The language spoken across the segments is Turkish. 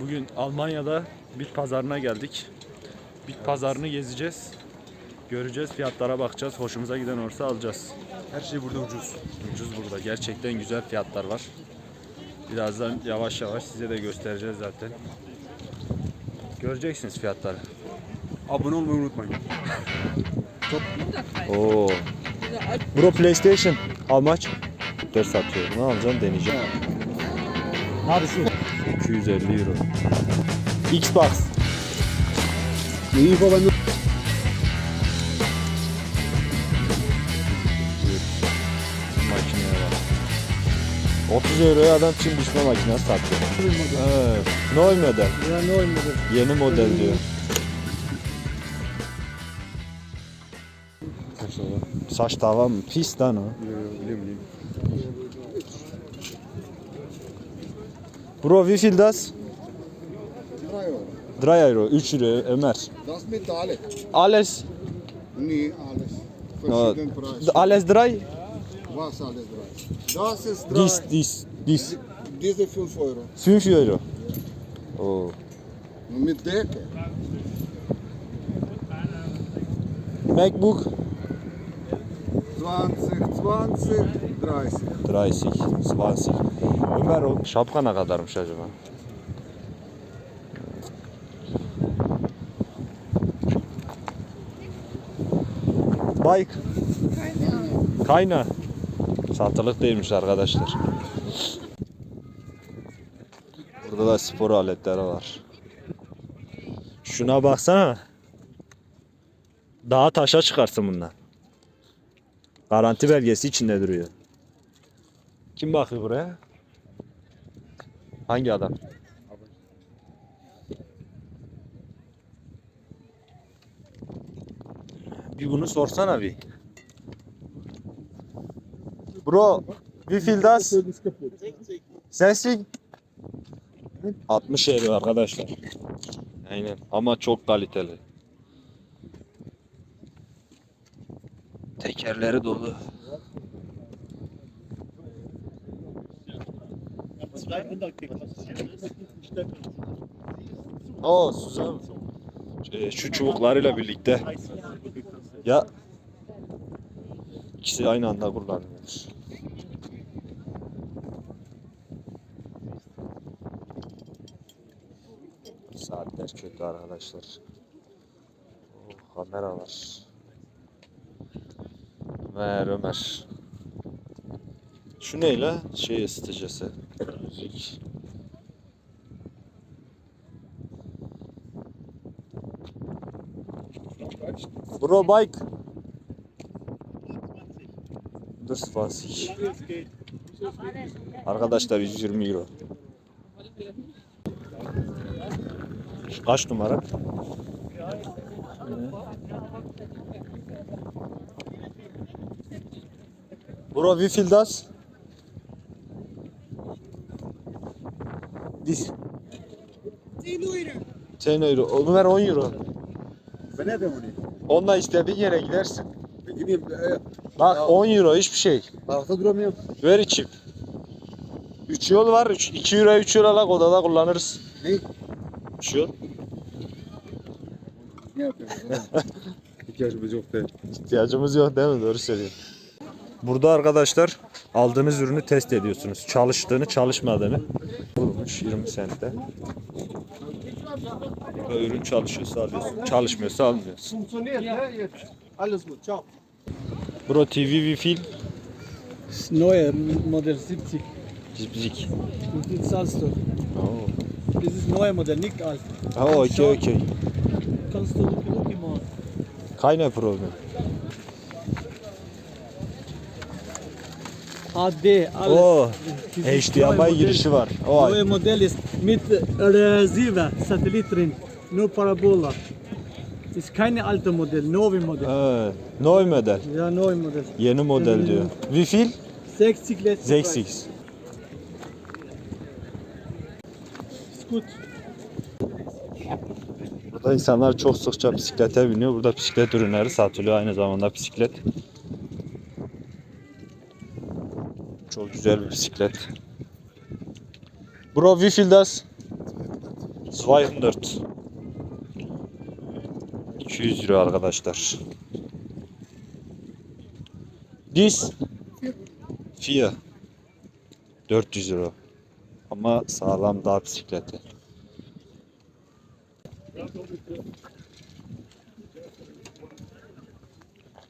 Bugün Almanya'da bit pazarına geldik. Bit pazarını gezeceğiz. Göreceğiz, fiyatlara bakacağız. Hoşumuza giden olursa alacağız. Her şey burada ucuz. Ucuz burada. Gerçekten güzel fiyatlar var. Birazdan yavaş yavaş size de göstereceğiz zaten. Göreceksiniz fiyatları. Abone olmayı unutmayın. Oo. Bro PlayStation. How much? 4 satıyor. Ne alacağım deneyeceğim. Neresi? 250 euro. Xbox. İyi baba. Makineye bak. 30 euroya adam çim biçme makinesi satıyor. Evet. Noy model. Ya ne oynadı? Yeni model diyor. Saç tava mı? Pis lan o. Biliyorum biliyorum. Bro wie viel das? 3 euro. 3 euro. 3 euro Ömer. Das mit alle. Alles. Nee, alles. No, Verschieden Preise. alles 3? Was alles drei? Das ist drei. Dis, dis, dis. Diese 5 Euro. 5 euro. Oo. Mit Decke. MacBook 20, 20, 30. 30, 20. Ömer o şapka ne kadarmış acaba? Bike. Kayna. Satılık değilmiş arkadaşlar. Burada da spor aletleri var. Şuna baksana. Dağa taşa çıkarsın bundan. Garanti belgesi içinde duruyor. Kim bakıyor buraya? Hangi adam? Bir bunu sorsana bir. Bro, wie viel das? 60. 60 euro arkadaşlar. Aynen ama çok kaliteli. Tekerleri dolu. Oo Suzan. Şey, şu çubuklarıyla birlikte. Ya ikisi aynı anda kullanılıyor. Saatler kötü arkadaşlar. Oh, kameralar. Ömer Ömer. Şu neyle? Şey ısıtıcısı. Müzik. Bro bike. Dur spasik. Arkadaşlar 120 euro. Kaç numara? Bro wie viel das? Dis. 10 euro. Ömer 10 euro. Ben ne onu? Onunla istediğin yere gidersin. Gideyim. E, Bak 10 euro hiçbir şey. ayakta duramıyorum. Ver içip. 3 yol var. 2 euro 3 euro alak odada kullanırız. Ne? 3 yol. Ne yapıyorsun? İhtiyacımız yok değil. İhtiyacımız yok değil mi? Doğru söylüyorsun. Burada arkadaşlar aldığınız ürünü test ediyorsunuz. Çalıştığını çalışmadığını. Vurmuş 20 sentte. Burada ürün çalışıyorsa alıyorsun. Çalışmıyorsa almıyorsun. Bro TV wie viel? Neue Modell 70. Müzik. Wie viel zahlst du? Oo. Das ist neue Modell, nicht alt. Ha okey okey. Kannst du. Keine problem. İst neue HDMI girişi var. O Neue Modell ist mit Receiver, Satellit drin, nur Parabola. Ist keine alte Modell, neue Modell. Evet. Neu model. Ja, neue Modell. Yeni model diyor. Wie viel? 60 letzte 60. Ist gut. Burada insanlar çok sıkça bisiklete biniyor. Burada bisiklet ürünleri satılıyor aynı zamanda bisiklet. Çok güzel bir bisiklet. Bro wie viel das? 200. 200 euro arkadaşlar. This 4 400 euro. Ama sağlam dağ bisikleti.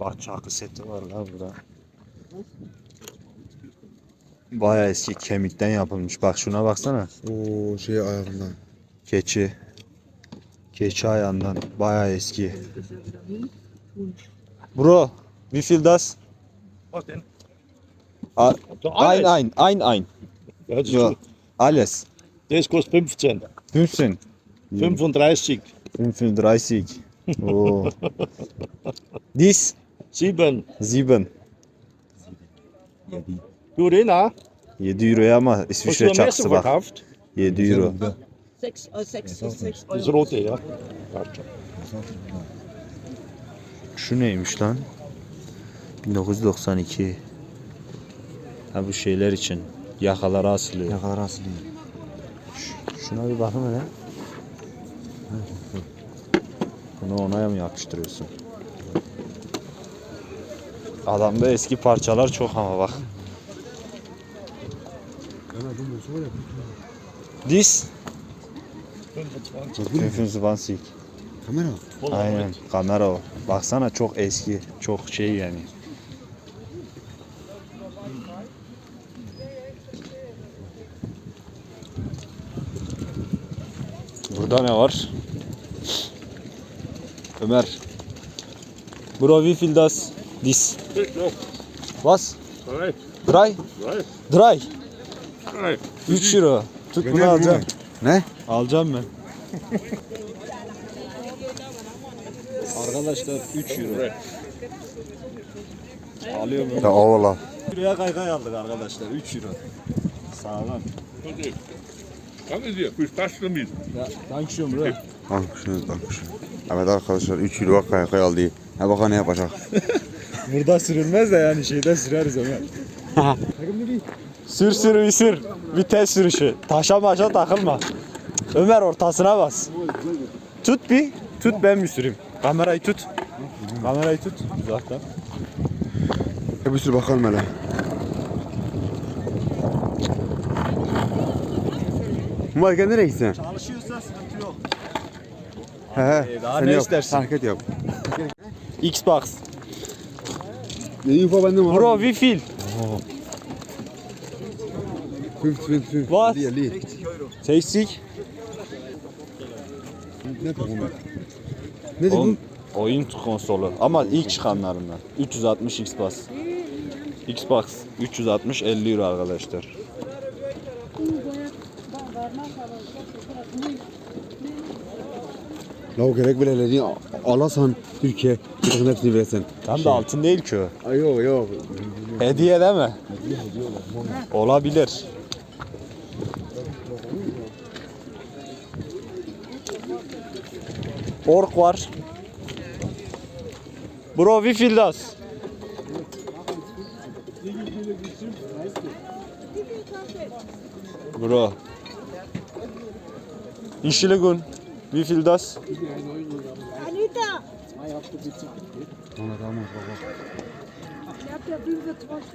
Bak çakı seti var la burada. Baya eski kemikten yapılmış. Bak şuna baksana. Oo şey ayağından. Keçi. Keçi ayağından. Baya eski. Bro, wie viel das? Was denn? A- Alles. Ein, ein, ein, ein. Ja, das, Ja, alles. das kostet 15. 15. 35. 35. Oh. Dies 7. 7. Du den auch? 7 euroya ama İsviçre çakısı bak. verkauft? 7 euro. 6, äh, 6, 6 Das Euro. rote, schon. Şu neymiş lan? 1992. Ha bu şeyler için. Yakalara asılıyor. Ne kadar asılıyor. Şuna bir bakın hele. Bunu ona mı yapıştırıyorsun? Adamda eski parçalar çok ama bak. This 25. Kamera. Aynen kamera o. Baksana çok eski. Çok şey yani. Burada ne var? Ömer. Bro wie viel das? This. Was? Drei. Dry? Drei. Dry. Drei. 3 euro. Tut bunu alacağım. Ne? Alacağım ben. Arkadaşlar 3 euro. Alıyorum Ya oğlan. Euroya kaykay aldık arkadaşlar 3 euro. Sağlam. Danke dir. Viel Spaß damit. Ya dankeschön bro. Almışsınız almışsınız. Evet arkadaşlar 3 kilo kaykay aldı. Ha bakalım ne yapacak. Burada sürülmez de yani şeyde süreriz Ömer. sür sür bir sür. Vites sürüşü. Taşa maşa takılma. Ömer ortasına bas. Tut bir. Tut ben bir süreyim. Kamerayı tut. Kamerayı tut. Uzaktan. Ya bir sürü bakalım hele. Marka nereye gitsen? Çalışıyorsa sıkıntı yok. He he. Ee, daha Sen ne yap, istersin? Hareket yap. Xbox. Ne info bende var? Bro wie viel? 50 50 50. Was? 50 50. 60. Ne ben? Ne dedin? oyun konsolu ama ilk çıkanlarından. 360 Xbox. Xbox 360 50 euro arkadaşlar. La o gerek bile dedi. Alasan Türkiye. Takım hepsini verirsen. Tam da altın değil ki o. Ay yok yok. Hediye değil mi? Olabilir. Ork var. Bro wie viel das? Bro. Entschuldigung, wie viel das? Anita, Ona tamam bak. ich hab ja 25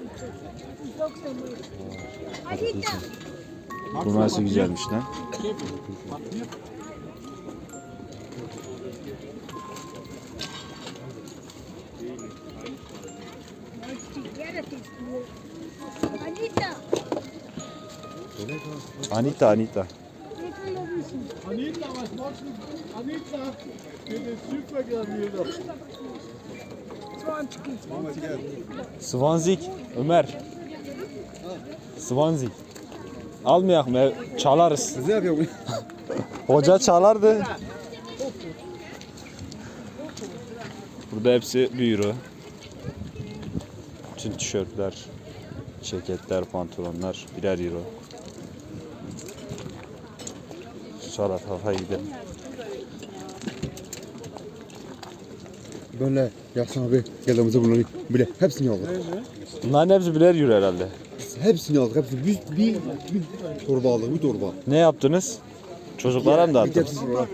Ich sag's dir nicht. Anita, Bu nasıl güzelmiş lan? Anita, Anita Anita. Anita, was machst du? Anita, den Südverkehr wieder. 20. Swansik Ömer. Swansik. Almayak mı? Çalarız. Hoca çalardı. Burada hepsi 1 euro. Bütün tişörtler, ceketler, pantolonlar birer euro. Şu tarafa gidelim. Böyle yapsana abi. Geldiğimizde bunları bile hepsini aldık. Bunların hepsi birer euro herhalde. Hepsini aldık. Hepsini bir, bir, bir torba aldık. Bir torba. Ne yaptınız? Çocuklara mı dağıttın? Hepsi var.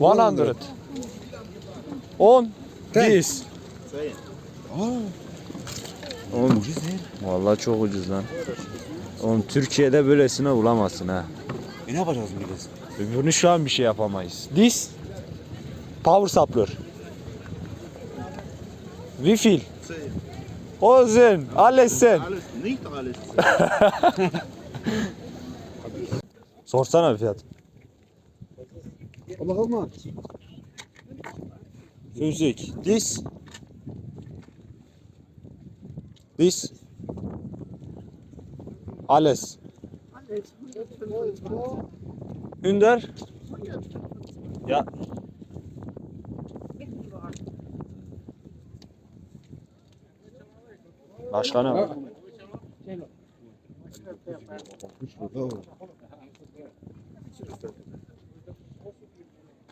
One hundred. One hundred. On. This. Oğlum, vallahi çok ucuz lan. Oğlum Türkiye'de böylesine bulamazsın ha. E ne yapacağız biz? Öbürünü şu an bir şey yapamayız. This. Power supply. Refill. Ozen, alles sen. Alles, nicht alles. Sorsana bir fiyat. Allah'ım. Müzik. This. This. Alles. Ünder. Ya. Başka ne var?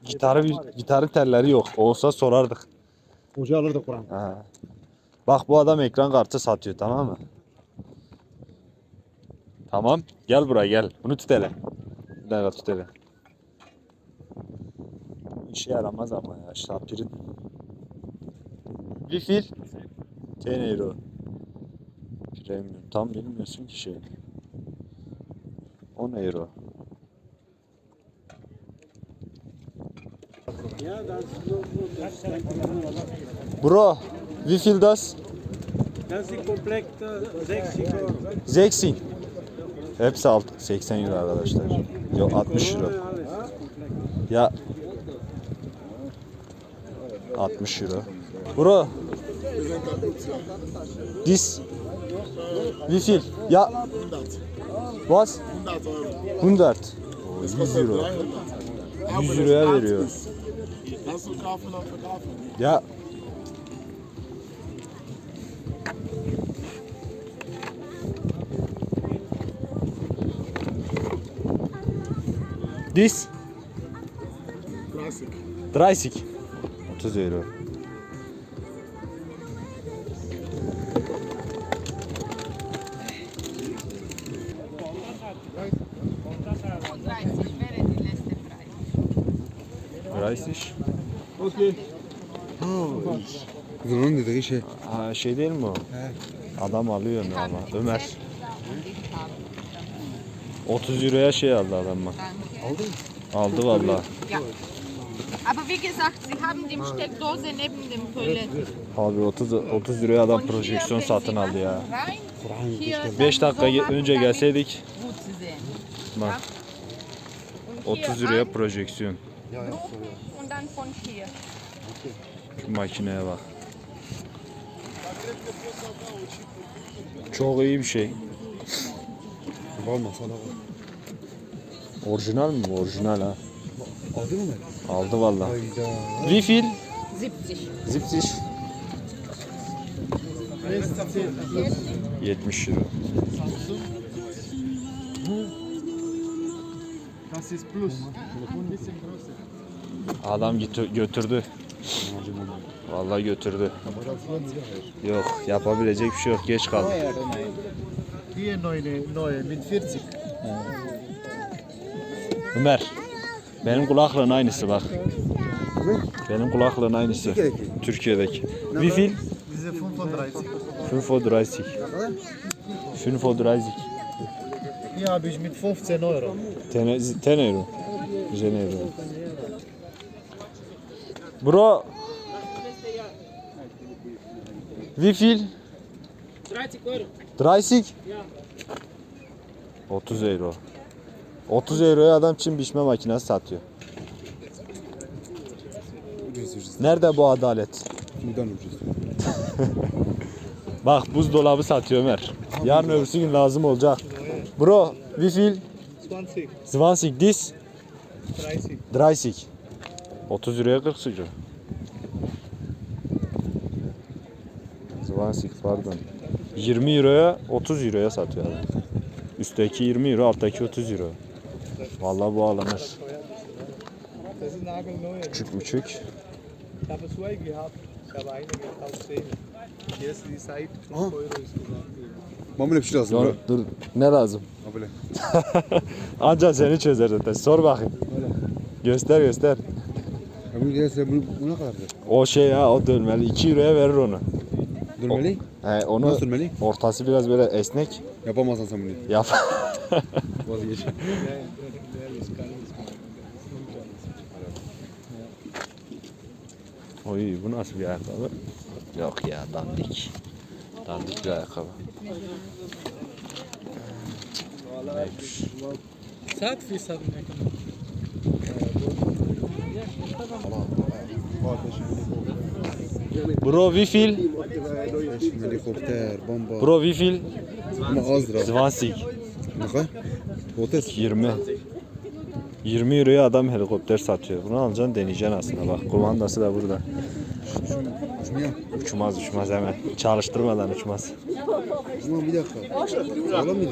Gitarı, gitarı telleri yok. Olsa sorardık. Hoca alırdı Kur'an. Ha. Bak bu adam ekran kartı satıyor tamam mı? Tamam. Gel buraya gel. Bunu tut hele. Dakika tut hele. İşe yaramaz ama ya. Şapirin. Bir fil. 10 euro. Premium. Tam bilmiyorsun ki şey. 10 euro. Bro, wie viel das? Das ist komplett äh, 60 Euro. 60. Hepsi alt 80 euro arkadaşlar. Yok 60 euro. Ya 60 euro. Bro. This. Wie viel? Ja. Was? 100. Oo, 100 euro. 100 euroya veriyor. Kaufen und verkaufen? Ya. This 30. 30. 30 euro. Preis Bunun dediği şey. Ha şey değil mi o? Adam alıyor onu ama Ömer. 30 euroya şey aldı adam bak. Aldı mı? Aldı valla. Aber wie gesagt, Sie haben die Steckdose neben dem Toilette. Abi 30 30 euroya adam projeksiyon satın aldı ya. Rein. Hier 5 dakika ge- önce gelseydik bak Und hier 30 euroya rein, projeksiyon. Dann von hier. Şu makineye bak. Çok iyi bir şey. Olmaz sana. Orijinal mi? bu? Orijinal ha. Aldı mı? Aldı valla. Hayda. Viel? 70. 70. 70 euro. Das ist Plus. Adam gitö- götürdü. Vallahi götürdü. Yok yapabilecek bir şey yok. Geç kaldı. Hier neue, neue mit 40. Ömer. Benim kulaklığın aynısı bak. Benim kulaklığın aynısı. Türkiye'deki. Wie viel? Diese 35. 35. 35. Hier habe ich mit 15 Euro. 10 10 euro. 10 euro. Bro. Wie viel? 30 Euro. 30? 30 euro. 30 euroya adam çim biçme makinesi satıyor. Nerede bu adalet? Buradan ucuz. Bak buzdolabı satıyor Ömer. Yarın öbürsü gün lazım olacak. Bro, wie viel? 20. 20 this? 30. 30. 30 euroya 40 sucuk. 20 pardon. 20 euroya 30 euroya satıyor adam. Üstteki 20 euro, alttaki 30 euro. Vallahi bu alınır. Küçük müçük. Ich habe zwei gehabt. Ich habe eine gekauft, 10. Hier ist die Seite 5 Euro ist gesagt. Bana böyle bir şey lazım. Dur, dur. Ne lazım? Böyle. Anca seni çözer zaten. Sor bakayım. Göster göster. Bunu gelirse bu, bu ne kadardır? O şey ya o dönmeli. 2 euroya verir onu. Dönmeli. He, onu Nasıl dönmeli? ortası biraz böyle esnek Yapamazsan sen bunu. yap. Vazgeç. Oy bu nasıl bir ayakkabı? Yok ya dandik. Dandik bir ayakkabı. Neymiş? Sag wie sagen Bro wie viel? Helikopter, bomba. Bro wie viel? Ama azdır ha. 20. Ne kadar? Otes. 20. 20 euroya adam helikopter satıyor. Bunu alacaksın deneyeceksin aslında bak. Kumandası da burada. Uçmaz uçmaz hemen. Çalıştırmadan uçmaz. Aman bir dakika. Sağlam mıydı?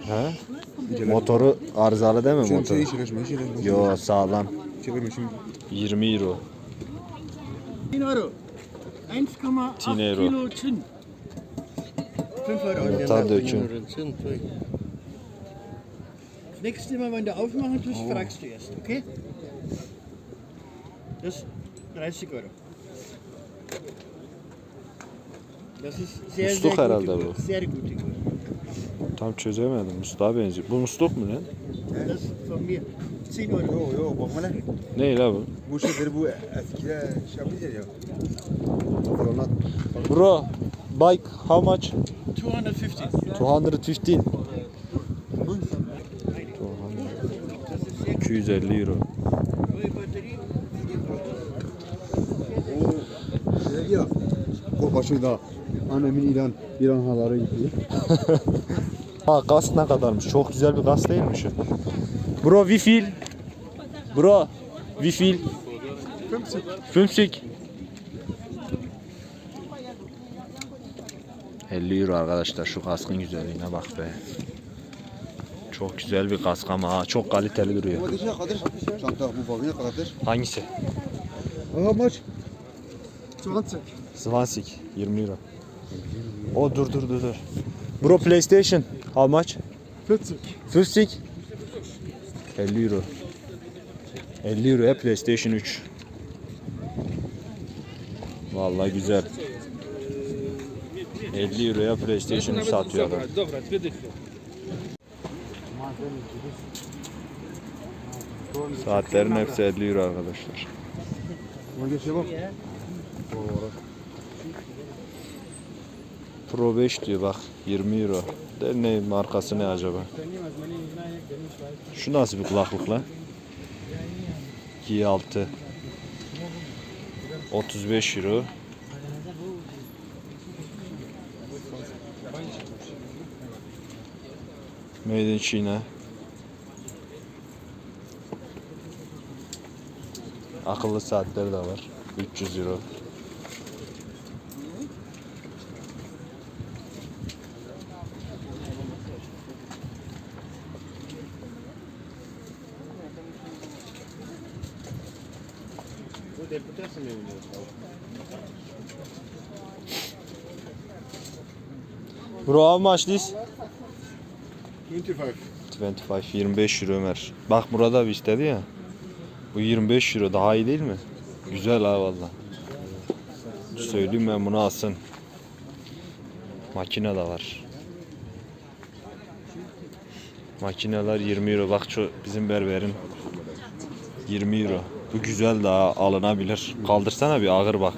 He? Motoru arızalı değil mi motor? Yo sağlam. Çevirme şimdi. 20 euro. 10 Euro. 1,8 10 Euro. Kilo Zinn. 5 Euro. Yumurta dökün. Das nächste Mal, wenn du aufmachen tust, fragst du erst, okay? Das 30 Euro. Das ist sehr, Musluk sehr herhalde gute, bu. sehr gute. Tam çözemedim. Musluğa benziyor. Bu musluk mu lan? Das von mir. 10 Euro. Yo yo bakma lan. Ne la bu? Bu şeyleri bu eskide şey yapıyor ya. Hatırlanat. Bro, bike how much? 250. 215. 250 euro. Ya. O başında annemin İran İran haları gidiyor. Ha gaz ne kadarmış? Çok güzel bir gaz değil mi şu? Bro, wie viel? Bro, wie viel? 50. 50 euro arkadaşlar şu kaskın güzelliğine bak be. Çok güzel bir kask ama ha, çok kaliteli duruyor. Hangisi? Aha maç. 20. 20, 20 euro. O dur dur dur dur. Bro PlayStation how much? 40. 50. 50 euro. 50 euroya PlayStation 3. Vallahi güzel. 50 euroya PlayStation 3 satıyor adam. Dobra, dwie dychy. Saatlerin hepsi 50 euro arkadaşlar. Pro 5 diyor bak 20 euro. Ne markası ne acaba? Şu nasıl bir kulaklık lan? G6 35 euro. Made in China. Akıllı saatleri de var. 300 euro. Bro how much this? 25. 25, 25 euro Ömer. Bak burada bir istedi ya. Bu 25 euro daha iyi değil mi? Güzel ha valla. Söyleyeyim ben bunu alsın. Makine de var. Makineler 20 euro. Bak şu bizim berberin 20 euro. Bu güzel daha alınabilir. Kaldırsana bir ağır bak.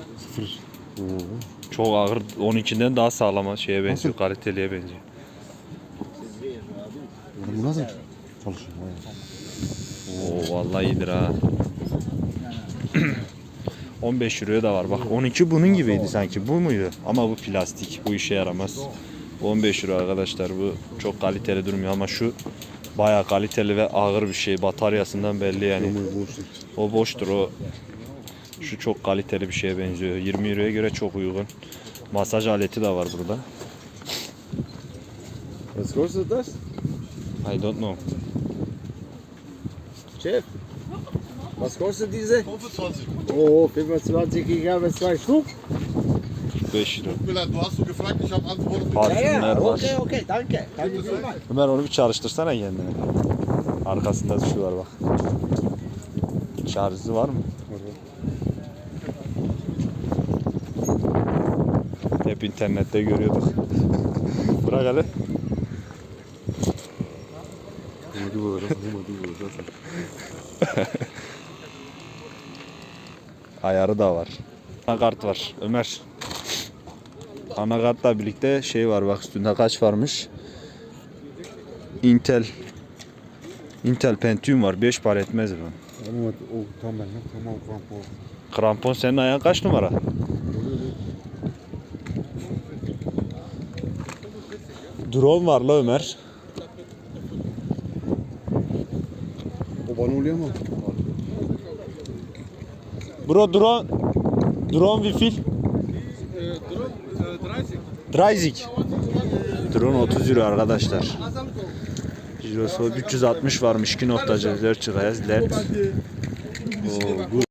Çok ağır. Onunkinden daha sağlama şeye benziyor. Kaliteliye benziyor. Bu nasıl? Çalışıyor. Oo vallahi iyidir ha. 15 euroya da var. Bak 12 bunun gibiydi sanki. Bu muydu? Ama bu plastik. Bu işe yaramaz. 15 euro arkadaşlar. Bu çok kaliteli durmuyor ama şu bayağı kaliteli ve ağır bir şey. Bataryasından belli yani. O boştur o. Şu çok kaliteli bir şeye benziyor. 20 euroya göre çok uygun. Masaj aleti de var burada. Was kostet das? I don't know. Chef, was kostet diese? 25. Oh, 25, ich habe zwei Stück. 45 euro. Bülent, du hast so gefragt, ich habe antwortet. Parfümler var. okay, danke. Danke vielmals. Ömer onu bir çalıştırsana kendine. Arkasında şu var bak. Şarjı var mı? Hep internette görüyorduk. Bırak hele. Hadi bu arada, hadi bu arada. Ayarı da var. Anakart var Ömer. Anakartla birlikte şey var bak üstünde kaç varmış. Intel Intel Pentium var 5 para etmez bu. Ama o tam ben, tamam krampon. Krampon senin ayağın kaç numara? Drone var la Ömer. O bana oluyor mu? Bro drone drone wie viel? Dreißig. Drone 30 euro arkadaşlar. Jirosu 360 varmış 2.4 GHz LED. Oo, good.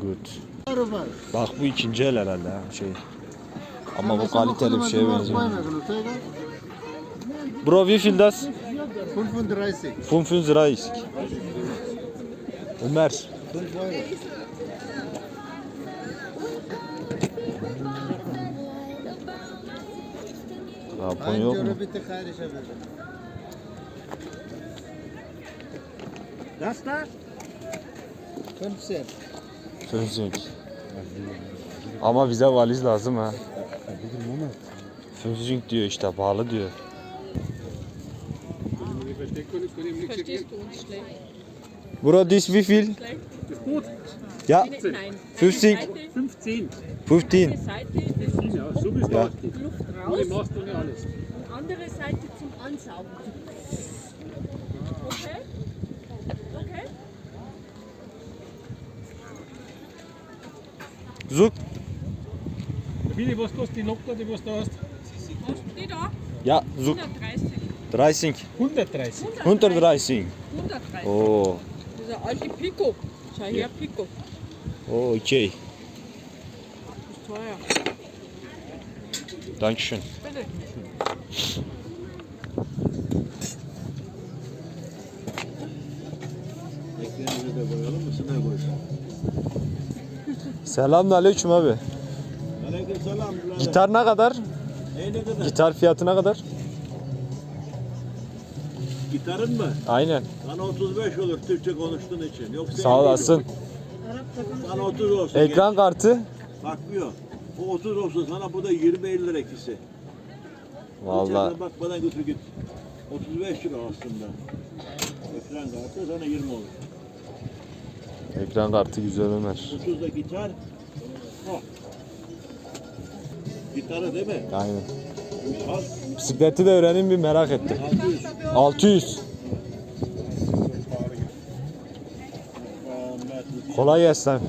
Good. Bak bu ikinci el herhalde ha şey. Ama bu kaliteli bir şeye benziyor. Bro wie viel das? 35. 35. Ömer. Krampon yok mu? Das da? 15. 50. Ama bize valiz lazım ha. Fünzing diyor işte pahalı diyor. Du uns schlecht? Bro this wie viel? Ja, Nein. 50. Seite, 15. 15. Seite, das Ja, so bist Du du nicht alles. Andere Seite zum Ansaugen. Okay? Okay? Zug. Willi, was kostet die Locker, die was du hast? Du die da? Ja, Zug. 130. 30. 130. 130. 130. Oo. Dieser alte Pico. Schau her, Pico. Oo okey. Ist teuer. Dankeschön. Bitte. Selamun aleyküm abi. Aleykümselam. Gitar ne kadar? Kadar? Gitar fiyatı ne kadar? Gitarın mı? Aynen. Bana 35 olur Türkçe konuştuğun için. Yoksa Sağ olasın. Bana 30 olsun. Ekran kartı? Genç. Bakmıyor. O 30 olsun sana bu da 20 lira ikisi. Vallahi İçeriden Bak bana götür git. 35 lira aslında. Ekran kartı sana 20 olur. ekran kartı güzel Ömer. 30 da gitar. Oh. Gitarı değil mi? Aynen. Al. Bisikleti de öğreneyim bir merak ettim. 600. 600. Kolay gelsin.